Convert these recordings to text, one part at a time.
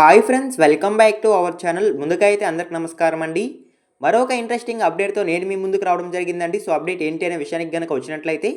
Hi friends welcome back to our channel. ముందుగా అయితే అందరికి నమస్కారం అండి. మరొక ఇంట్రెస్టింగ్ అప్డేట్తో నేను మీ ముందుకు రావడం జరిగిందండి. సో అప్డేట్ ఏంటి అనే విషయానికి కనుక వచ్చినట్లయితే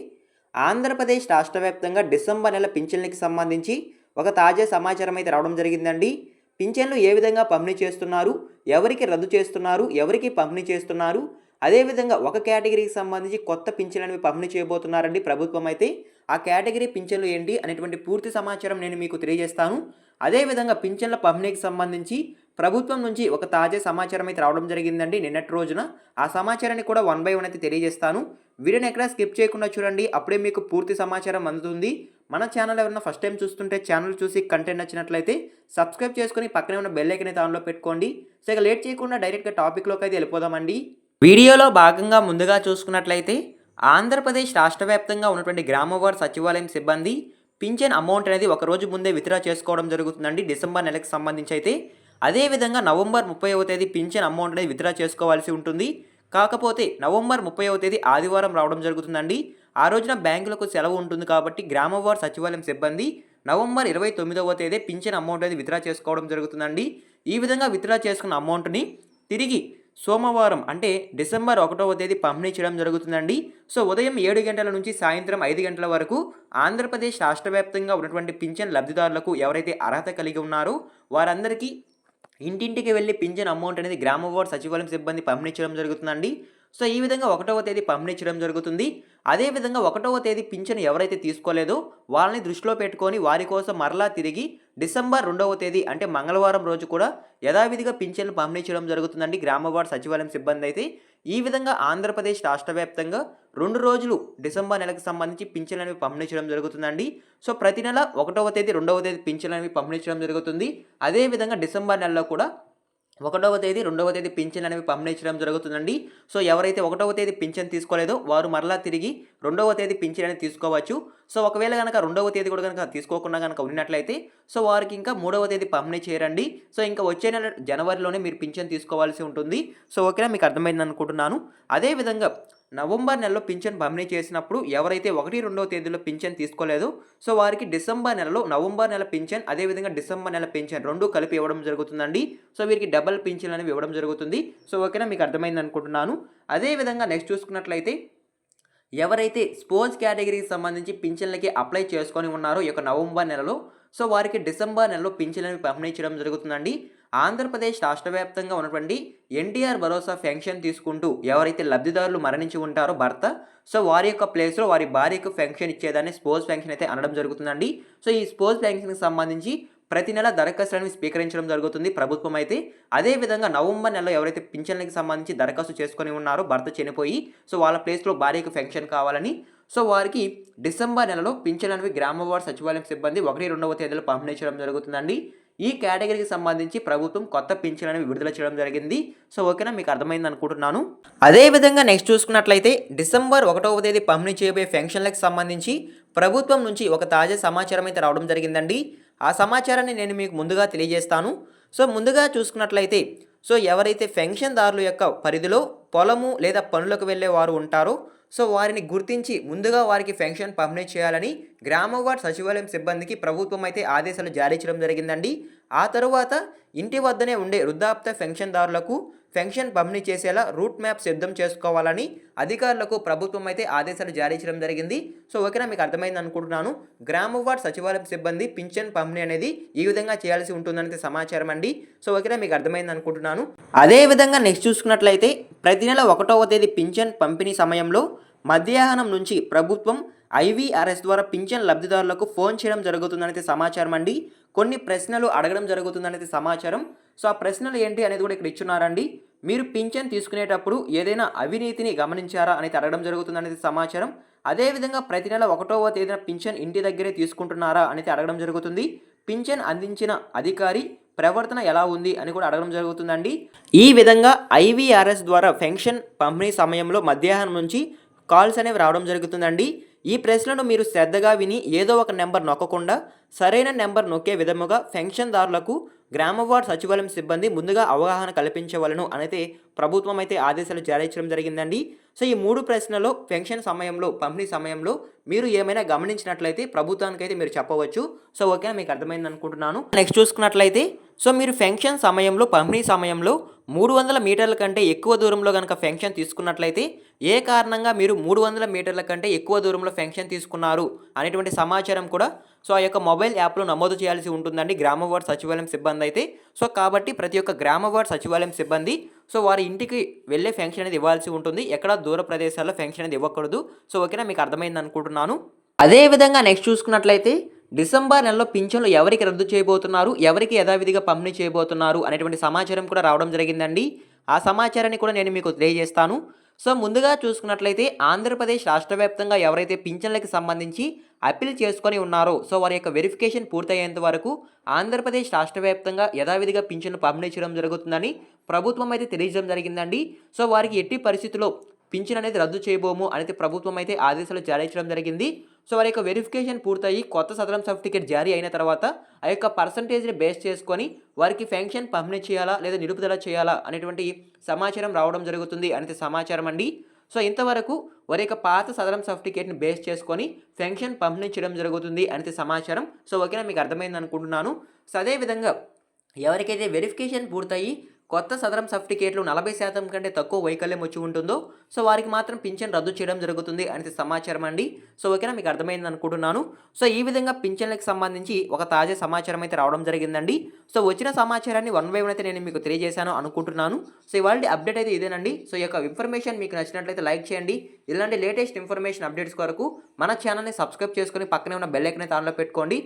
ఆంధ్రప్రదేశ్ రాష్ట్ర వ్యాప్తంగా డిసెంబర్ నెల పింఛన్లకి సంబంధించి ఒక తాజా సమాచారం అయితే రావడం జరిగిందండి. పింఛన్లు ఏ విధంగా పంపిణీ చేస్తున్నారు ఎవరికి రద్దు చేస్తున్నారు ఎవరికి పంపిణీ చేస్తున్నారు అదేవిధంగా ఒక కేటగిరీకి సంబంధించి కొత్త పింఛన్లు అనేవి పంపిణీ చేయబోతున్నారండి ప్రభుత్వం అయితే. ఆ కేటగిరీ పింఛన్లు ఏంటి అనేటువంటి పూర్తి సమాచారం నేను మీకు తెలియజేస్తాను. అదేవిధంగా పింఛన్ల పంపిణీకి సంబంధించి ప్రభుత్వం నుంచి ఒక తాజా సమాచారం అయితే రావడం జరిగిందండి నిన్నటి రోజున. ఆ సమాచారాన్ని కూడా వన్ బై వన్ అయితే తెలియజేస్తాను. వీడియోని ఎక్కడ స్కిప్ చేయకుండా చూడండి. అప్పుడే మీకు పూర్తి సమాచారం అందుతుంది. మన ఛానల్ ఎవరైనా ఫస్ట్ టైం చూస్తుంటే ఛానల్ చూసి కంటెంట్ నచ్చినట్లయితే సబ్స్క్రైబ్ చేసుకొని పక్కనే ఉన్న బెల్ ఐకన్ అయితే ఆన్లో పెట్టుకోండి. సో ఇక లేట్ చేయకుండా డైరెక్ట్గా టాపిక్లోకి అయితే వెళ్ళిపోదామండి. వీడియోలో భాగంగా ముందుగా చూసుకున్నట్లయితే ఆంధ్రప్రదేశ్ రాష్ట్ర వ్యాప్తంగా ఉన్నటువంటి గ్రామవార్ సచివాలయం సిబ్బంది పింఛన్ అమౌంట్ అనేది ఒక రోజు ముందే విత్డ్రా చేసుకోవడం జరుగుతుందండి డిసెంబర్ నెలకు సంబంధించి అయితే. అదేవిధంగా నవంబర్ ముప్పైవ తేదీ పింఛన్ అమౌంట్ అనేది విత్డ్రా చేసుకోవాల్సి ఉంటుంది. కాకపోతే నవంబర్ ముప్పైవ తేదీ ఆదివారం రావడం జరుగుతుందండి. ఆ రోజున బ్యాంకులకు సెలవు ఉంటుంది కాబట్టి గ్రామవార్ సచివాలయం సిబ్బంది నవంబర్ ఇరవై తొమ్మిదవ తేదీ పింఛన్ అమౌంట్ అనేది విత్డ్రా చేసుకోవడం జరుగుతుందండి. ఈ విధంగా విత్డ్రా చేసుకున్న అమౌంట్ని తిరిగి సోమవారం అంటే డిసెంబర్ ఒకటవ తేదీ పంపిణీ చేయడం జరుగుతుందండి. సో ఉదయం ఏడు గంటల నుంచి సాయంత్రం ఐదు గంటల వరకు ఆంధ్రప్రదేశ్ రాష్ట్ర వ్యాప్తంగా ఉన్నటువంటి పింఛన్ లబ్ధిదారులకు ఎవరైతే అర్హత కలిగి ఉన్నారో వారందరికీ ఇంటింటికి వెళ్ళి పింఛన్ అమౌంట్ అనేది గ్రామ వార్డ్ సచివాలయం సిబ్బంది పంపిణీ చేయడం జరుగుతుందండి. సో ఈ విధంగా ఒకటవ తేదీ పంపిణీ చేయడం జరుగుతుంది అదేవిధంగా ఒకటవ తేదీ పింఛను ఎవరైతే తీసుకోలేదో వాళ్ళని దృష్టిలో పెట్టుకొని వారి కోసం మరలా తిరిగి డిసెంబర్ రెండవ తేదీ అంటే మంగళవారం రోజు కూడా యథావిధిగా పింఛన్లు పంపిణీ చేయడం జరుగుతుందండి. గ్రామ సచివాలయం సిబ్బంది అయితే. ఈ విధంగా ఆంధ్రప్రదేశ్ రాష్ట్ర వ్యాప్తంగా రెండు రోజులు డిసెంబర్ నెలకు సంబంధించి పింఛన్లు అనేవి పంపిణీ చేయడం జరుగుతుందండి. సో ప్రతి నెల ఒకటవ తేదీ రెండవ తేదీ పింఛన్లు అనేవి పంపిణీ చేయడం జరుగుతుంది అదేవిధంగా డిసెంబర్ నెలలో కూడా ఒకటవ తేదీ రెండవ తేదీ పింఛన్ అనేవి పంపిణీ చేయడం జరుగుతుందండి. సో ఎవరైతే ఒకటవ తేదీ పింఛన్ తీసుకోలేదో వారు మరలా తిరిగి రెండవ తేదీ పింఛన్ అనేది తీసుకోవచ్చు. సో ఒకవేళ కనుక రెండవ తేదీ కూడా కనుక తీసుకోకుండా కనుక ఉన్నట్లయితే సో వారికి ఇంకా మూడవ తేదీ పంపిణీ చేయరండి. సో ఇంకా వచ్చే నెల జనవరిలోనే మీరు పింఛన్ తీసుకోవాల్సి ఉంటుంది. సో ఓకేనా? మీకు అర్థమైంది అనుకుంటున్నాను అదేవిధంగా నవంబర్ నెలలో పింఛన్ పంపిణీ చేసినప్పుడు ఎవరైతే ఒకటి రెండవ తేదీలో పింఛన్ తీసుకోలేదు సో వారికి డిసెంబర్ నెలలో నవంబర్ నెల పింఛన్ అదేవిధంగా డిసెంబర్ నెల పింఛన్ రెండు కలిపి ఇవ్వడం జరుగుతుందండి. సో వీరికి డబల్ పింఛన్ అనేవి ఇవ్వడం జరుగుతుంది. సో ఓకేనా మీకు అర్థమైంది అనుకుంటున్నాను. అదేవిధంగా నెక్స్ట్ చూసుకున్నట్లయితే ఎవరైతే స్పోర్ట్స్ కేటగిరీకి సంబంధించి పింఛన్లకి అప్లై చేసుకొని ఉన్నారో ఈ యొక్క నవంబర్ నెలలో సో వారికి డిసెంబర్ నెలలో పింఛన్లను పంపిణీ చేయడం జరుగుతుందండి. ఆంధ్రప్రదేశ్ రాష్ట్ర వ్యాప్తంగా ఉన్నటువంటి ఎన్టీఆర్ భరోసా పెన్షన్ తీసుకుంటూ ఎవరైతే లబ్ధిదారులు మరణించి ఉంటారో భర్త సో వారి యొక్క ప్లేస్లో వారి భార్యకు పెన్షన్ ఇచ్చేదాన్ని స్పోర్ట్స్ పెన్షన్ అయితే అనడం జరుగుతుందండి. సో ఈ స్పోర్ట్స్ పెన్షన్కి సంబంధించి ప్రతి నెల దరఖాస్తులను స్వీకరించడం జరుగుతుంది ప్రభుత్వం అయితే. అదేవిధంగా నవంబర్ నెలలో ఎవరైతే పింఛన్లకి సంబంధించి దరఖాస్తు చేసుకొని ఉన్నారో భర్త చనిపోయి సో వాళ్ళ ప్లేస్లో భార్యకు పెన్షన్ కావాలని సో వారికి డిసెంబర్ నెలలో పింఛన్ అనేవి గ్రామ సచివాలయం సిబ్బంది ఒకటి రెండవ తేదీలో పంపిణీ చేయడం జరుగుతుందండి. ఈ కేటగిరీకి సంబంధించి ప్రభుత్వం కొత్త పింఛన్ విడుదల చేయడం జరిగింది. సో ఓకేనా? మీకు అర్థమైంది అనుకుంటున్నాను. అదేవిధంగా నెక్స్ట్ చూసుకున్నట్లయితే డిసెంబర్ ఒకటవ తేదీ పంపిణీ చేయబోయే పెన్షన్లకు సంబంధించి ప్రభుత్వం నుంచి ఒక తాజా సమాచారం అయితే రావడం జరిగిందండి. ఆ సమాచారాన్ని నేను మీకు ముందుగా తెలియజేస్తాను. సో ముందుగా చూసుకున్నట్లయితే సో ఎవరైతే పెన్షన్దారుల యొక్క పరిధిలో పొలము లేదా పనులకు వెళ్ళే వారు ఉంటారో సో వారిని గుర్తించి ముందుగా వారికి పెన్షన్ పంపిణీ చేయాలని గ్రామవార్డ్ సచివాలయం సిబ్బందికి ప్రభుత్వం అయితే ఆదేశాలు జారీ చేయడం జరిగిందండి. ఆ తరువాత ఇంటి వద్దనే ఉండే వృద్ధాప్త పెన్షన్దారులకు పెన్షన్ పంపిణీ చేసేలా రూట్ మ్యాప్ సిద్ధం చేసుకోవాలని అధికారులకు ప్రభుత్వం అయితే ఆదేశాలు జారీ చేయడం జరిగింది. సో ఓకేనా మీకు అర్థమైంది అనుకుంటున్నాను. గ్రామ వార్డ్ సచివాలయం సిబ్బంది పింఛన్ పంపిణీ అనేది ఈ విధంగా చేయాల్సి ఉంటుందనేది సమాచారం అండి. సో ఓకేనా మీకు అర్థమైంది అనుకుంటున్నాను. అదేవిధంగా నెక్స్ట్ చూసుకున్నట్లయితే ప్రతి నెల ఒకటవ తేదీ పింఛన్ పంపిణీ సమయంలో మధ్యాహ్నం నుంచి ప్రభుత్వం ఐవీఆర్ఎస్ ద్వారా పింఛన్ లబ్ధిదారులకు ఫోన్ చేయడం జరుగుతుందనేది సమాచారం అండి. కొన్ని ప్రశ్నలు అడగడం జరుగుతుందనేది సమాచారం. సో ఆ ప్రశ్నలు ఏంటి అనేది కూడా ఇక్కడ ఇచ్చున్నారండి. మీరు పింఛన్ తీసుకునేటప్పుడు ఏదైనా అవినీతిని గమనించారా అనేది అడగడం జరుగుతుందనేది సమాచారం. అదేవిధంగా ప్రతి నెల ఒకటవ తేదీన పింఛన్ ఇంటి దగ్గరే తీసుకుంటున్నారా అనేది అడగడం జరుగుతుంది. పింఛన్ అందించిన అధికారి ప్రవర్తన ఎలా ఉంది అని కూడా అడగడం జరుగుతుందండి. ఈ విధంగా ఐవీఆర్ఎస్ ద్వారా పెన్షన్ పంపిణీ సమయంలో మధ్యాహ్నం నుంచి కాల్స్ అనేవి రావడం జరుగుతుందండి. ఈ ప్రశ్నను మీరు శ్రద్ధగా విని ఏదో ఒక నెంబర్ నొక్కకుండా సరైన నెంబర్ నొక్కే విధముగా పెన్షన్దారులకు గ్రామ వార్డ్ సచివాలయం సిబ్బంది ముందుగా అవగాహన కల్పించవలను అనైతే ప్రభుత్వం అయితే ఆదేశాలు జారీ చేయడం జరిగిందండి. సో ఈ మూడు ప్రశ్నలో పెన్షన్ సమయంలో పంపిణీ సమయంలో మీరు ఏమైనా గమనించినట్లయితే ప్రభుత్వానికి అయితే మీరు చెప్పవచ్చు. సో ఓకే మీకు అర్థమైంది అనుకుంటున్నాను నెక్స్ట్ చూసుకున్నట్లయితే సో మీరు పెన్షన్ సమయంలో పంపిణీ సమయంలో మూడు వందల మీటర్ల కంటే ఎక్కువ దూరంలో కనుక ఫెన్షన్ తీసుకున్నట్లయితే ఏ కారణంగా మీరు మూడు వందల మీటర్ల కంటే ఎక్కువ దూరంలో ఫెన్షన్ తీసుకున్నారు అనేటువంటి సమాచారం కూడా సో ఆ యొక్క మొబైల్ యాప్లో నమోదు చేయాల్సి ఉంటుందండి గ్రామ వార్డ్ సచివాలయం సిబ్బంది అయితే. సో కాబట్టి ప్రతి ఒక్క గ్రామ వార్డ్ సచివాలయం సిబ్బంది సో వారి ఇంటికి వెళ్ళే ఫెన్షన్ అనేది ఇవ్వాల్సి ఉంటుంది. ఎక్కడ దూర ప్రదేశాల్లో ఫెన్షన్ అనేది ఇవ్వకూడదు. సో ఓకేనా? మీకు అర్థమైంది అనుకుంటున్నాను. అదేవిధంగా నెక్స్ట్ చూసుకున్నట్లయితే డిసెంబర్ నెలలో పింఛన్లు ఎవరికి రద్దు చేయబోతున్నారు? ఎవరికి యథావిధిగా పంపిణీ చేయబోతున్నారు? అనేటువంటి సమాచారం కూడా రావడం జరిగిందండి. ఆ సమాచారాన్ని కూడా నేను మీకు తెలియజేస్తాను. సో ముందుగా చూసుకున్నట్లయితే ఆంధ్రప్రదేశ్ రాష్ట్ర వ్యాప్తంగా ఎవరైతే పింఛన్లకి సంబంధించి అప్పీల్ చేసుకొని ఉన్నారో సో వారి యొక్క వెరిఫికేషన్ పూర్తయ్యేంత వరకు ఆంధ్రప్రదేశ్ రాష్ట్ర వ్యాప్తంగా యథావిధిగా పింఛను పంపిణీ చేయడం జరుగుతుందని ప్రభుత్వం అయితే తెలియజేయడం జరిగిందండి. సో వారికి ఎట్టి పరిస్థితుల్లో పింఛన్ అనేది రద్దు చేయబోము అనేది ప్రభుత్వం అయితే ఆదేశాలు జారీ చేయడం జరిగింది. సో వారి యొక్క వెరిఫికేషన్ పూర్తయి కొత్త సదరం సర్టిఫికేట్ జారీ అయిన తర్వాత ఆ యొక్క పర్సంటేజ్ని బేస్ చేసుకొని వారికి ఫెన్షన్ పంపిణీ చేయాలా లేదా నిలుపుదల చేయాలా అనేటువంటి సమాచారం రావడం జరుగుతుంది అనేది సమాచారం అండి. సో ఇంతవరకు వారి యొక్క పాత సదరం సర్టిఫికేట్ని బేస్ చేసుకొని ఫెన్షన్ పంపిణీ చేయడం జరుగుతుంది అనేది సమాచారం. సో ఓకేనా మీకు అర్థమైంది అనుకుంటున్నాను. సో అదేవిధంగా ఎవరికైతే వెరిఫికేషన్ పూర్తయి కొత్త సదరం సర్టిఫికేట్లు నలభై శాతం కంటే తక్కువ వైకల్యం వచ్చి ఉంటుందో సో వారికి మాత్రం పింఛన్ రద్దు చేయడం జరుగుతుంది అనేది సమాచారం అండి. సో ఓకేనా మీకు అర్థమైంది అనుకుంటున్నాను. సో ఈ విధంగా పింఛన్లకు సంబంధించి ఒక తాజా సమాచారం అయితే రావడం జరిగిందండి. సో వచ్చిన సమాచారాన్ని వన్ బై వన్ అయితే నేను మీకు తెలియజేశాను అనుకుంటున్నాను. సో ఇవాళ అప్డేట్ అయితే ఇదేనండి. సో ఈ యొక్క ఇన్ఫర్మేషన్ మీకు నచ్చినట్లయితే లైక్ చేయండి. ఇలాంటి లేటెస్ట్ ఇన్ఫర్మేషన్ అప్డేట్స్ కొరకు మన ఛానల్ని సబ్స్క్రైబ్ చేసుకొని పక్కనే ఉన్న బెల్ ఐకన్ అయితే ఆన్లో పెట్టుకోండి.